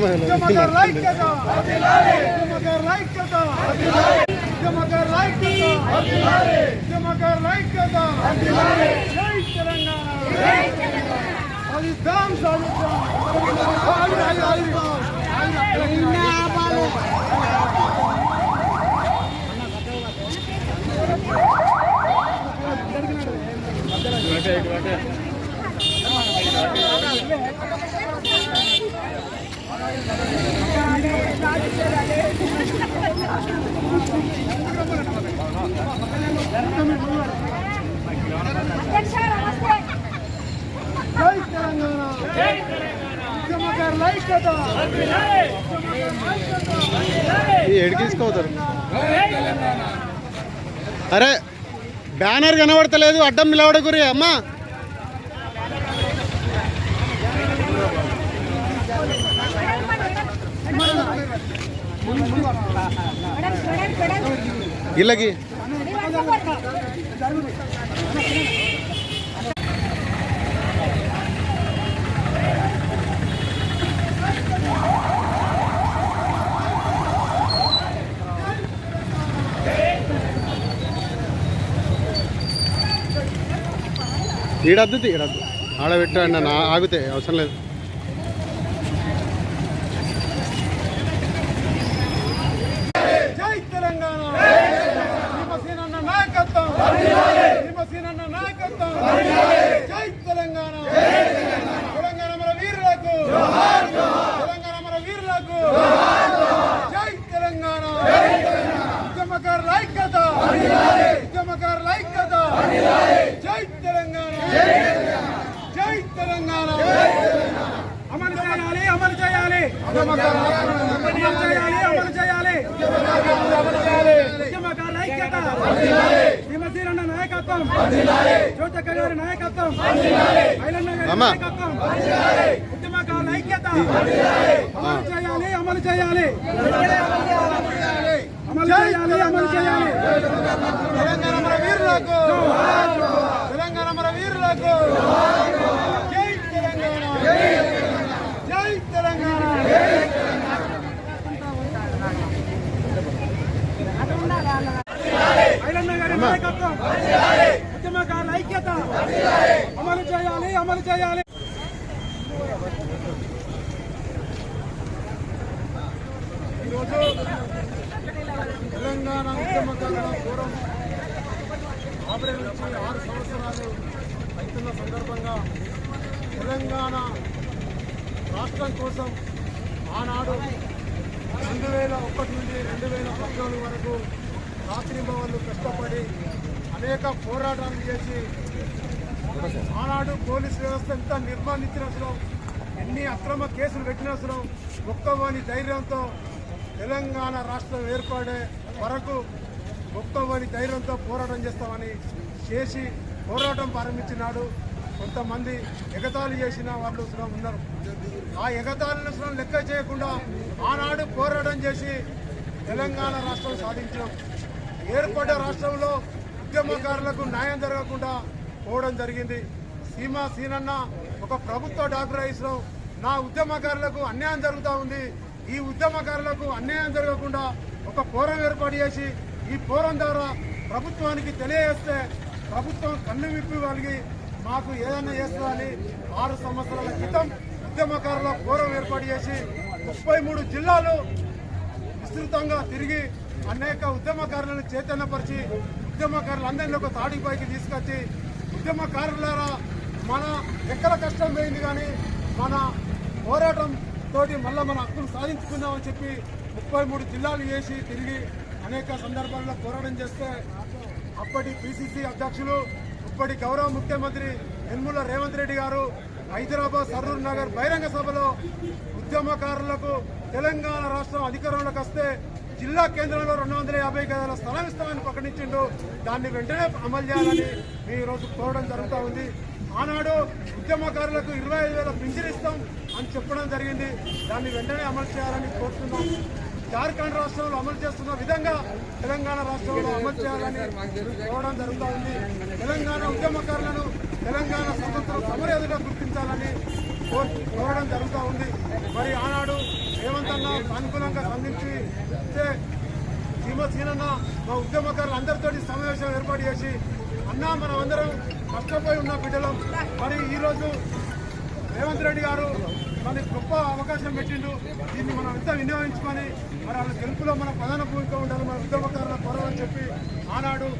ఉద్యమకారుల ఐక్యత ఉద్యమకారుల ఐక్యత ఉద్యమకారుల ఐక్యత ఉద్యమకారుల ఐక్యత జై తెలంగాణ. సాధిద్దాం సాధిద్దాం ఆగి, ఆగి, ఆగి. అధ్యక్ష నమస్తే జై తెలంగాణ ఉద్యమకారుల ఐక్యత ఎడికించుకోతారు అరే బ్యానర్ కనబడతలేదు అడ్డం నిలబడకురి అమ్మా మేడం మేడం మేడం ఇళ్ళకి? ఈడద్దు ఈడద్దు. ఆడబెట్టండి నన్ను ఆగితే అవసరం లేదు జై తెలంగాణ భీమసేనన్న నాయకత్వం భీమసేనన్న నాయకత్వం జై తెలంగాణ తెలంగాణ మన వీరులకు తెలంగాణ మన వీరులకు జై తెలంగాణ ఉద్యమకారుల ఐక్యత ఉద్యమకారుల ఐక్యత జై తెలంగాణ జై తెలంగాణ అమలు చేయాలి అమలు చేయాలి అమలు చేయాలి అమలు చేయాలి ఉద్యమకారుల ఐక్యత భీమసీరన్న నాయకత్వం జ్యోతక్క గారి నాయకత్వం ఐలన్న గారి అమ్మా. నాయకత్వం ఉద్యమకారుల ఐక్యత అమలు చేయాలి అమలు చేయాలి అమలు చేయాలి అమలు చేయాలి తెలంగాణ మన వీరులకు తెలంగాణ మన వీరులకు జై తెలంగాణ జై తెలంగాణ ఐలన్న గారి నాయకత్వం ఉద్యమకారుల ఐక్యత అమలు చేయాలి అమలు చేయాలి. ఈరోజు తెలంగాణ ఉద్యమకారుల ఫోరం నుంచి ఆరు సంవత్సరాలు అవుతున్న సందర్భంగా తెలంగాణ రాష్ట్రం కోసం ఆనాడు రెండు వేల ఒకటి నుండి రెండు వేల పద్నాలుగు వరకు రాత్రింబవళ్ళు కష్టపడి అనేక పోరాటాలు చేసి ఆనాడు పోలీస్ వ్యవస్థ ఎంత నిర్మాణించిన అసలు? ఎన్ని అక్రమ కేసులు పెట్టిన అసలు? ఒక్కవని ధైర్యంతో తెలంగాణ రాష్ట్రం ఏర్పడే వరకు ఒక్కవని ధైర్యంతో పోరాటం చేస్తామని చేసి పోరాటం ప్రారంభించినాడు. కొంతమంది ఎగతాళి చేసిన వాళ్ళు ఉన్నారు. ఆ ఎగతాళిని అసలు లెక్క చేయకుండా ఆనాడు పోరాటం చేసి తెలంగాణ రాష్ట్రం సాధించాం. ఏర్పడ్డ రాష్ట్రంలో ఉద్యమకారులకు న్యాయం జరగకుండా పోవడం జరిగింది. సీమా సీనన్న ఒక ప్రభుత్వ డాక్టర్ అయిన నా ఉద్యమకారులకు అన్యాయం జరుగుతూ ఉంది. ఈ ఉద్యమకారులకు అన్యాయం జరగకుండా ఒక ఫోరం ఏర్పాటు చేసి ఈ ఫోరం ద్వారా ప్రభుత్వానికి తెలియజేస్తే ప్రభుత్వం కన్ను విప్పి వాళ్ళకి మాకు ఏదైనా చేస్తుందని ఆరు సంవత్సరాల క్రితం ఉద్యమకారుల ఫోరం ఏర్పాటు చేసి ముప్పై మూడు జిల్లాలు విస్తృతంగా తిరిగి అనేక ఉద్యమకారులను చైతన్యపరిచి ఉద్యమకారులందరినీ ఒక తాడిపైకి తీసుకొచ్చి ఉద్యమకారులారా మన ఎక్కడ కష్టం పోయింది కానీ మన పోరాటం తోటి మళ్ళీ మన హక్కును సాధించుకుందామని చెప్పి ముప్పై మూడు జిల్లాలు వేసి తిరిగి అనేక సందర్భాల్లో పోరాటం చేస్తే అప్పటి పిసిసి అధ్యక్షులు ఇప్పటి గౌరవ ముఖ్యమంత్రి యనమల రేవంత్ రెడ్డి గారు హైదరాబాద్ సరూర్ నగర్ బహిరంగ సభలో ఉద్యమకారులకు తెలంగాణ రాష్ట్రం అధికారంలోకి వస్తే జిల్లా కేంద్రంలో రెండు వందల యాభై గదాల స్థలం ఇస్తామని ప్రకటించిండు. దాన్ని వెంటనే అమలు చేయాలని మేము ఈరోజు కోరడం జరుగుతూ ఉంది. ఆనాడు ఉద్యమకారులకు ఇరవై ఐదు వేల పింఛన్ ఇస్తాం అని చెప్పడం జరిగింది. దాన్ని వెంటనే అమలు చేయాలని కోరుతున్నాం. జార్ఖండ్ రాష్ట్రంలో అమలు చేస్తున్న విధంగా తెలంగాణ రాష్ట్రంలో అమలు చేయాలని కోరడం జరుగుతూ ఉంది. తెలంగాణ ఉద్యమకారులను తెలంగాణ స్వతంత్ర సమరయోధుగా గుర్తించాలని కోరడం జరుగుతూ ఉంది. మరి ఆనాడు రేవంత్ అన్న అనుకూలంగా స్పందించి సీనన్న మా ఉద్యమకారులు అందరితో సమావేశం ఏర్పాటు చేసి అన్న మనం అందరం కష్టపోయి ఉన్న బిడ్డలం. మరి ఈరోజు రేవంత్ రెడ్డి గారు మనకి గొప్ప అవకాశం పెట్టిండు. దీన్ని మనం ఎంత వినియోగించుకొని మరి వాళ్ళ గెలుపులో మన ప్రధాన భూమిక ఉండాలి మన ఉద్యమకారుల పొరవని చెప్పి ఆనాడు